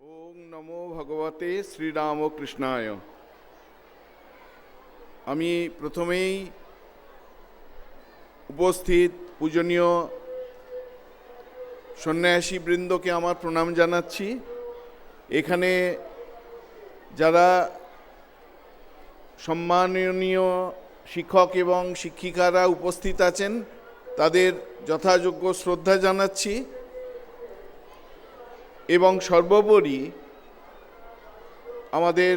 ওং নমো ভগবতে শ্রীরামকৃষ্ণায় আমি প্রথমেই উপস্থিত পূজনীয় সন্ন্যাসী বৃন্দকে আমার প্রণাম জানাচ্ছি। এখানে যারা সম্মাননীয় শিক্ষক এবং শিক্ষিকারা উপস্থিত আছেন, তাদের যথাযোগ্য শ্রদ্ধা জানাচ্ছি। এবং সর্বোপরি আমাদের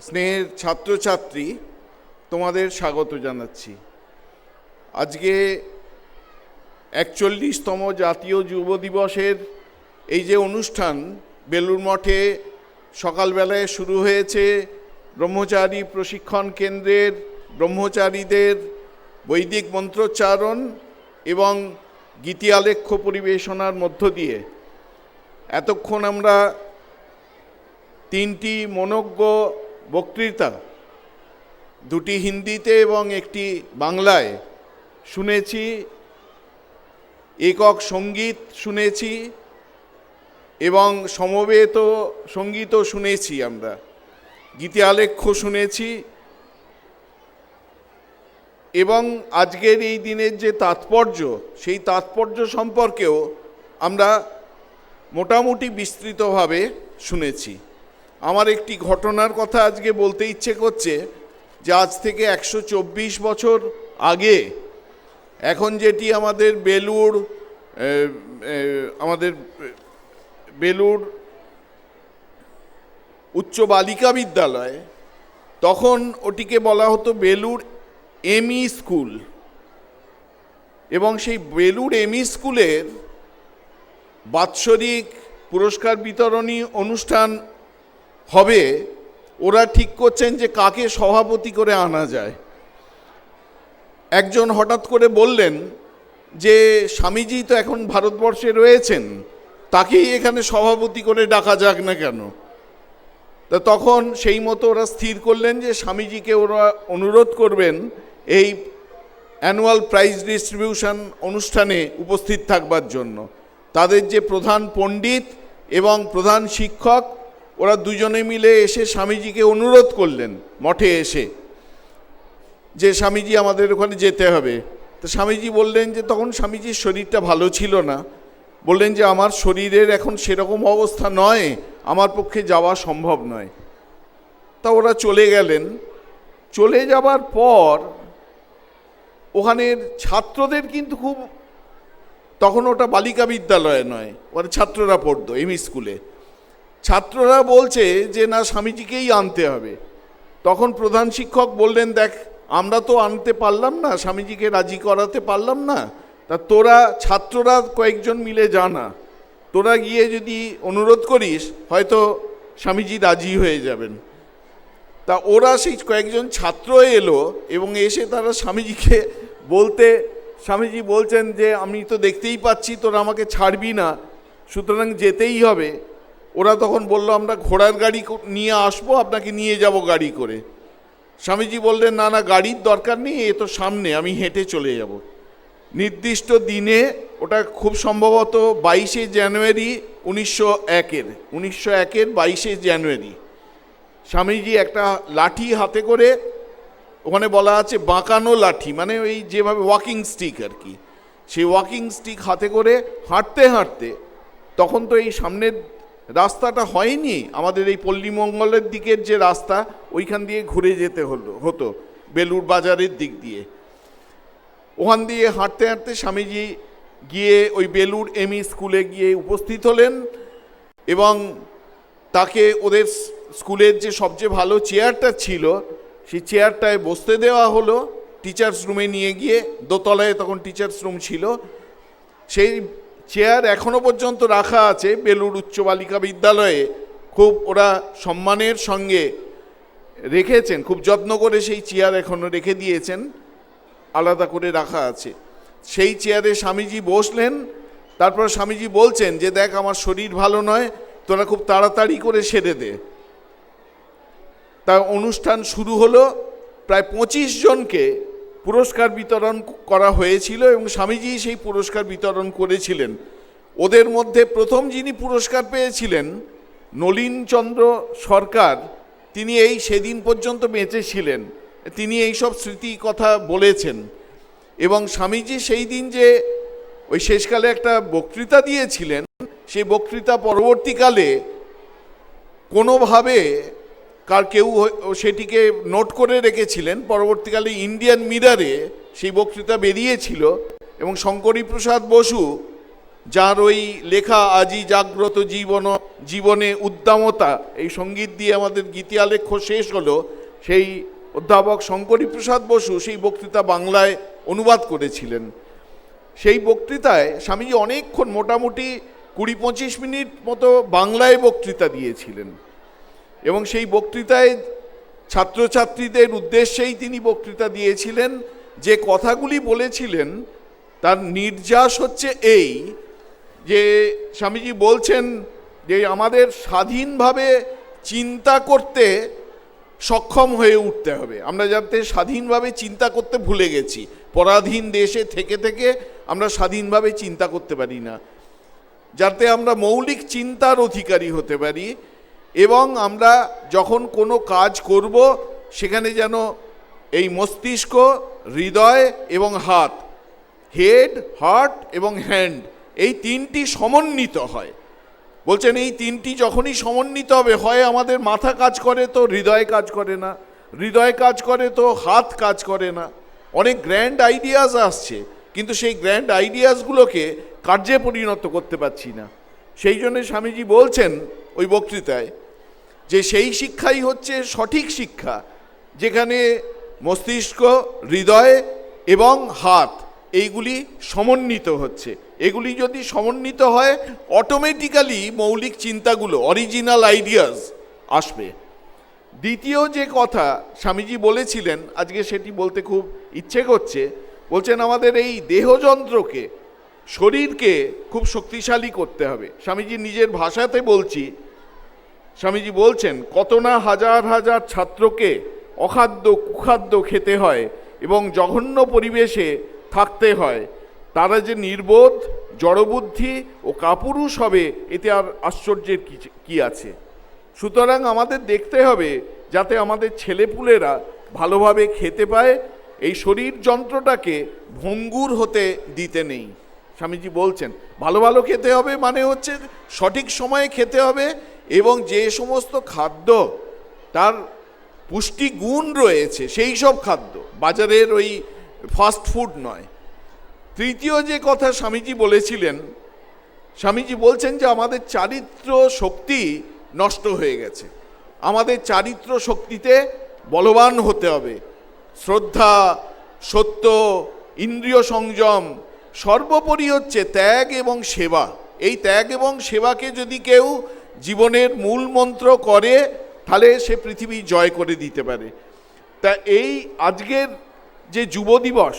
স্নেহের ছাত্রছাত্রী, তোমাদের স্বাগত জানাচ্ছি। আজকে একচল্লিশতম জাতীয় যুব দিবসের এই যে অনুষ্ঠান বেলুর মঠে সকালবেলায় শুরু হয়েছে। ব্রহ্মচারী প্রশিক্ষণ কেন্দ্রের ব্রহ্মচারীদের বৈদিক মন্ত্রোচ্চারণ এবং গীতিয়ালেখ্য পরিবেশনার মধ্য দিয়ে এতক্ষণ আমরা তিনটি মনজ্ঞ বক্তৃতা, দুটি হিন্দিতে এবং একটি বাংলায় শুনেছি, একক সংগীত শুনেছি এবং সমবেত সঙ্গীতও শুনেছি আমরা। গীতি আলেখ্য শুনেছি এবং আজকের এই দিনের যে তাৎপর্য, সেই তাৎপর্য সম্পর্কেও আমরা মোটামুটি বিস্তৃতভাবে শুনেছি। আমার একটি ঘটনার কথা আজকে বলতে ইচ্ছে করছে যে আজ থেকে একশো চব্বিশ বছর আগে এখন যেটি আমাদের বেলুর আমাদের বেলুর উচ্চ বালিকা বিদ্যালয়, তখন ওটিকে বলা হতো বেলুর এমই স্কুল। এবং সেই বেলুর এমই স্কুলের বাৎসরিক পুরস্কার বিতরণী অনুষ্ঠান হবে। ওরা ঠিক করছেন যে কাকে সভাপতি করে আনা যায়। একজন হঠাৎ করে বললেন যে, স্বামীজি তো এখন ভারতবর্ষে রয়েছেন, তাকেই এখানে সভাপতি করে ডাকা যাক না কেন? তা তখন সেই মতো ওরা স্থির করলেন যে, স্বামীজিকে ওরা অনুরোধ করবেন এই অ্যানুয়াল প্রাইজ ডিস্ট্রিবিউশন অনুষ্ঠানে উপস্থিত থাকবার জন্য। তাদের যে প্রধান পণ্ডিত এবং প্রধান শিক্ষক, ওরা দুজনে মিলে এসে স্বামীজিকে অনুরোধ করলেন মঠে এসে যে স্বামীজি আমাদের ওখানে যেতে হবে। তো স্বামীজি বললেন যে, তখন স্বামীজির শরীরটা ভালো ছিল না। বললেন যে, আমার শরীরের এখন সেরকম অবস্থা নয়, আমার পক্ষে যাওয়া সম্ভব নয়। তা ওরা চলে গেলেন। চলে যাবার পর ওখানের ছাত্রদের কিন্তু খুব তখন ওটা বালিকা বিদ্যালয় নয়, ওরা ছাত্ররা পড়তো এমই স্কুলে। ছাত্ররা বলছে যে, না, স্বামীজিকেই আনতে হবে। তখন প্রধান শিক্ষক বললেন, দেখ, আমরা তো আনতে পারলাম না, স্বামীজিকে রাজি করাতে পারলাম না। তা তোরা, ছাত্ররা কয়েকজন মিলে জানা তোরা গিয়ে যদি অনুরোধ করিস, হয়তো স্বামীজি রাজি হয়ে যাবেন। তা ওরা সেই কয়েকজন ছাত্র এলো এবং এসে তারা স্বামীজিকে বলতে স্বামীজি বলছেন যে, আমি তো দেখতেই পাচ্ছি, তোরা আমাকে ছাড়বি না। সুতরাং যেতেই হবে। ওরা তখন বলল, আমরা ঘোড়ার গাড়ি নিয়ে আসব, আপনাকে নিয়ে যাব গাড়ি করে। স্বামীজি বললেন, না না, গাড়ির দরকার নেই, এ তো সামনে, আমি হেঁটে চলে যাব। নির্দিষ্ট দিনে, ওটা খুব সম্ভবত বাইশে জানুয়ারি উনিশশো একের উনিশশো একের বাইশে জানুয়ারি। স্বামীজি একটা লাঠি হাতে করে ওখানে বলা আছে বাঁকানো লাঠি মানে ওই যেভাবে ওয়াকিং স্টিক আর কি সেই ওয়াকিং স্টিক হাতে করে হাঁটতে হাঁটতে, তখন তো এই সামনের রাস্তাটা হয়নি, আমাদের এই পল্লীমঙ্গলের দিকের যে রাস্তা, ওইখান দিয়ে ঘুরে যেতে হলো, হতো বেলুর বাজারের দিক দিয়ে। ওখান দিয়ে হাঁটতে হাঁটতে স্বামীজি গিয়ে ওই বেলুর এমই স্কুলে গিয়ে উপস্থিত হলেন এবং তাকে ওদের স্কুলের যে সবচেয়ে ভালো চেয়ারটা ছিল সেই চেয়ারটায় বসতে দেওয়া হলো। টিচার্স রুমে নিয়ে গিয়ে দোতলায় তখন টিচার্স রুম ছিল। সেই চেয়ার এখনও পর্যন্ত রাখা আছে বেলুর উচ্চ বালিকা বিদ্যালয়ে। খুব ওরা সম্মানের সঙ্গে রেখেছেন, খুব যত্ন করে সেই চেয়ার এখনও রেখে দিয়েছেন। আলাদা করে রাখা আছে। সেই চেয়ারে স্বামীজি বসলেন, তারপর স্বামীজি বলছেন যে, দেখ, আমার শরীর ভালো নয়, তোরা খুব তাড়াতাড়ি করে সেরে দে। তা অনুষ্ঠান শুরু হলো, প্রায় পঁচিশ জনকে পুরস্কার বিতরণ করা হয়েছিল এবং স্বামীজি সেই পুরস্কার বিতরণ করেছিলেন। ওদের মধ্যে প্রথম যিনি পুরস্কার পেয়েছিলেন, নলিন চন্দ্র সরকার, তিনি এই সেদিন পর্যন্ত বেঁচে ছিলেন। তিনি এই সব স্মৃতি কথা বলেছেন এবং স্বামীজি সেই দিন যে ওই শেষকালে একটা বক্তৃতা দিয়েছিলেন, সেই বক্তৃতা পরবর্তীকালে কোনোভাবে কার কেউ সেটিকে নোট করে রেখেছিলেন, পরবর্তীকালে ইন্ডিয়ান মিরারে সেই বক্তৃতা বেরিয়েছিল এবং শঙ্করী প্রসাদ বসু, যার ওই লেখা আজি জাগ্রত জীবন, জীবনে উদ্দামতা, এই সংগীত দিয়ে আমাদের গীতি আলেখ্য শেষ হলো, সেই অধ্যাপক শঙ্করী প্রসাদ বসু সেই বক্তৃতা বাংলায় অনুবাদ করেছিলেন। সেই বক্তৃতায় স্বামীজি অনেকক্ষণ মোটামুটি কুড়ি পঁচিশ মিনিট মতো বাংলায় বক্তৃতা দিয়েছিলেন। এবং সেই বক্তৃতায় ছাত্রছাত্রীদের উদ্দেশ্যেই তিনি বক্তৃতা দিয়েছিলেন, যে কথাগুলি বলেছিলেন, তার নির্যাস হচ্ছে এই, যে স্বামীজি বলছেন যে আমাদের স্বাধীনভাবে চিন্তা করতে সক্ষম হয়ে উঠতে হবে। আমরা যাতে স্বাধীনভাবে চিন্তা করতে ভুলে গেছি। পরাধীন দেশে থেকে থেকে আমরা স্বাধীনভাবে চিন্তা করতে পারি না। যাতে আমরা মৌলিক চিন্তার অধিকারী হতে পারি এবং আমরা যখন কোনো কাজ করব, সেখানে যেন এই মস্তিষ্ক, হৃদয় এবং হাত, হেড, হার্ট এবং হ্যান্ড, এই তিনটি সমন্বিত হয়। বলছেন, এই তিনটি যখনই সমন্বিত হবে, হয় আমাদের মাথা কাজ করে তো হৃদয় কাজ করে না, হৃদয় কাজ করে তো হাত কাজ করে না। অনেক গ্র্যান্ড আইডিয়াস আসছে, কিন্তু সেই গ্র্যান্ড আইডিয়াসগুলোকে কার্যে পরিণত করতে পারছি না। সেই জন্য স্বামীজি বলছেন ওই বক্তৃতায় যে সেই শিক্ষাই হচ্ছে সঠিক শিক্ষা, যেখানে মস্তিষ্ক, হৃদয় এবং হাত এইগুলি সমন্বিত হচ্ছে। এগুলি যদি সমন্বিত হয় অটোমেটিক্যালি মৌলিক চিন্তাগুলো অরিজিনাল আইডিয়াস আসবে। দ্বিতীয় যে কথা স্বামীজি বলেছিলেন, আজকে সেটি বলতে খুব ইচ্ছে করছে, বলছেন আমাদের এই দেহযন্ত্রকে, শরীরকে খুব শক্তিশালী করতে হবে। স্বামীজি নিজের ভাষাতে বলছি স্বামীজি বলছেন, কত না হাজার হাজার ছাত্রকে অখাদ্য কুখাদ্য খেতে হয় এবং জঘন্য পরিবেশে থাকতে হয়। তারা যে নির্বোধ, জড়বুদ্ধি ও কাপুরুষ হবে, এতে আর আশ্চর্যের কি আছে? সুতরাং আমাদের দেখতে হবে যাতে আমাদের ছেলেপুলেরা ভালোভাবে খেতে পায়, এই শরীর যন্ত্রটাকে ভঙ্গুর হতে দিতে নেই। স্বামীজি বলছেন, ভালো ভালো খেতে হবে মানে হচ্ছে সঠিক সময়ে খেতে হবে এবং যে সমস্ত খাদ্য তার পুষ্টি গুণ রয়েছে, সেই সব খাদ্য। বাজারের ওই ফাস্ট ফুড নয়। তৃতীয় যে কথা স্বামীজি বলেছিলেন, স্বামীজি বলছেন যে আমাদের চারিত্র শক্তি নষ্ট হয়ে গেছে। আমাদের চারিত্র শক্তিতে বলবান হতে হবে। শ্রদ্ধা, সত্য, ইন্দ্রিয় সংযম, সর্বোপরি হচ্ছে ত্যাগ এবং সেবা। এই ত্যাগ এবং সেবাকে যদি কেউ জীবনের মূল মন্ত্র করে, তাহলে সে পৃথিবী জয় করে দিতে পারে। তা এই আজকের যে যুব দিবস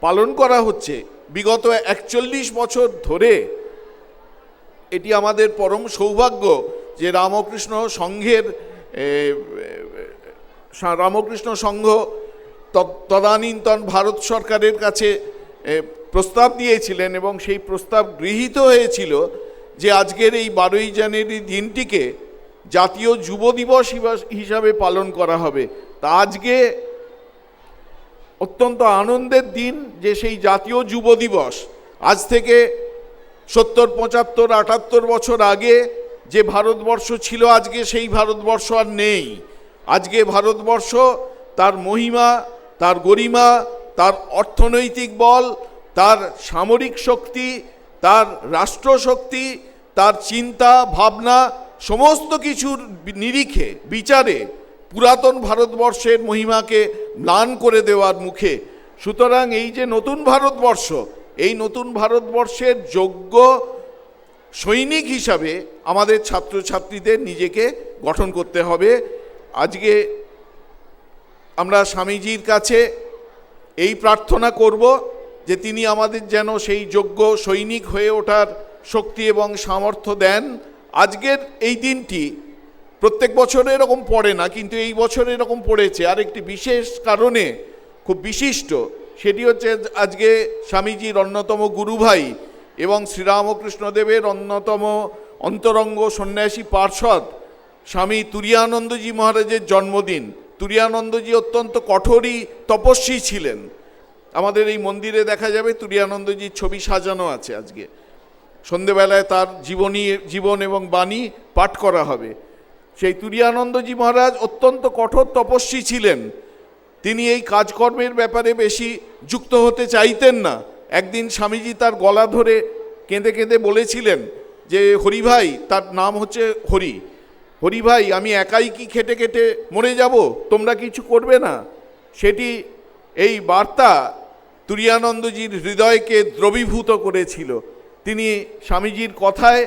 পালন করা হচ্ছে, বিগত একচল্লিশ বছর ধরে এটি আমাদের পরম সৌভাগ্য যে রামকৃষ্ণ সংঘের রামকৃষ্ণ সংঘ তদ- তদানীন্তন ভারত সরকারের কাছে প্রস্তাব দিয়েছিলেন এবং সেই প্রস্তাব গৃহীত হয়েছিল। যে আজকের এই বারোই জানুয়ারি দিনটিকে জাতীয় যুব দিবস হিসাবে পালন করা হবে। তা আজকে অত্যন্ত আনন্দের দিন যে সেই জাতীয় যুব দিবস। আজ থেকে সত্তর, পঁচাত্তর, আটাত্তর বছর আগে যে ভারতবর্ষ ছিল, আজকে সেই ভারতবর্ষ আর নেই। আজকে ভারতবর্ষ তার মহিমা, তার গরিমা, তার অর্থনৈতিক বল, তার সামরিক শক্তি তার রাষ্ট্রশক্তি, তার চিন্তা, ভাবনা, সমস্ত কিছুর নিরিখে, বিচারে পুরাতন ভারতবর্ষের মহিমাকে ম্লান করে দেওয়ার মুখে। সুতরাং এই যে নতুন ভারতবর্ষ, এই নতুন ভারতবর্ষের যোগ্য সৈনিক হিসাবে আমাদের ছাত্রছাত্রীদের নিজেকে গঠন করতে হবে। আজকে আমরা স্বামীজির কাছে এই প্রার্থনা করব। যে তিনি আমাদের যেন সেই যোগ্য সৈনিক হয়ে ওঠার শক্তি এবং সামর্থ্য দেন। আজকের এই দিনটি প্রত্যেক বছর এরকম পড়ে না, কিন্তু এই বছর এরকম পড়েছে। আর একটি বিশেষ কারণে খুব বিশিষ্ট, সেটি হচ্ছে আজকে স্বামীজির অন্যতম গুরুভাই এবং শ্রীরামকৃষ্ণদেবের অন্যতম অন্তরঙ্গ সন্ন্যাসী পার্ষদ স্বামী তুরিয়ানন্দজি মহারাজের জন্মদিন। তুরিয়ানন্দজি অত্যন্ত কঠোরই তপস্বী ছিলেন। আমাদের এই মন্দিরে দেখা যাবে তুরিয়ানন্দজির ছবি সাজানো আছে আজকে। সন্ধেবেলায় তার জীবনী, জীবন এবং বাণী পাঠ করা হবে। সেই তুরিয়ানন্দজি মহারাজ অত্যন্ত কঠোর তপস্বী ছিলেন। তিনি এই কাজকর্মের ব্যাপারে বেশি যুক্ত হতে চাইতেন না। একদিন স্বামীজি তার গলা ধরে কেঁদে কেঁদে বলেছিলেন যে, হরি ভাই, তার নাম হচ্ছে হরি। হরি ভাই, আমি একাই কি খেটে খেটে মরে যাব? তোমরা কিছু করবে না? সেটি এই বার্তা তুরিয়ানন্দজির হৃদয়কে দ্রবীভূত করেছিল। তিনি স্বামীজির কথায়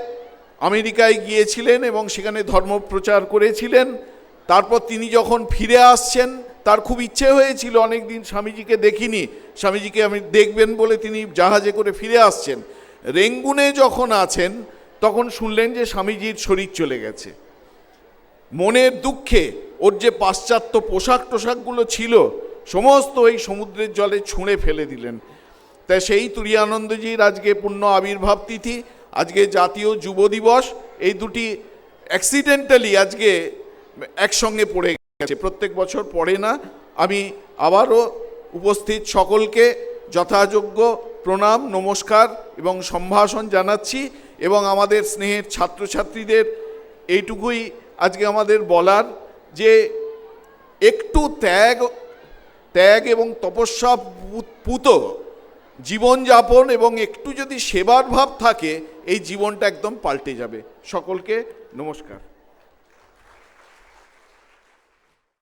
আমেরিকায় গিয়েছিলেন এবং সেখানে ধর্ম প্রচার করেছিলেন। তারপর তিনি যখন ফিরে আসছেন, তার খুব ইচ্ছে হয়েছিল অনেক দিন স্বামীজিকে দেখিনি। স্বামীজিকে আমি দেখবেন বলে তিনি জাহাজে করে ফিরে আসছেন। রেঙ্গুনে যখন আছেন, তখন শুনলেন যে স্বামীজির শরীর চলে গেছে। মনের দুঃখে ওর যে পাশ্চাত্য পোশাক টোশাকগুলো ছিল সমস্ত এই সমুদ্রের জলে ছুঁড়ে ফেলে দিলেন। তাই সেই তুরিয়ানন্দজির আজকে পূর্ণ আবির্ভাব তিথি, আজকে জাতীয় যুব দিবস, এই দুটি অ্যাক্সিডেন্টালি আজকে একসঙ্গে পড়ে গেছে। প্রত্যেক বছর পড়ে না। আমি আবারও উপস্থিত সকলকে যথাযোগ্য প্রণাম, নমস্কার এবং সম্ভাষণ জানাচ্ছি এবং আমাদের স্নেহের ছাত্রছাত্রীদের এইটুকুই আজকে আমাদের বলার যে একটু ত্যাগ ত্যাগ এবং তপস্যা পুত জীবনযাপন এবং একটু যদি সেবার ভাব থাকে, এই জীবনটা একদম পাল্টে যাবে। সকলকে নমস্কার।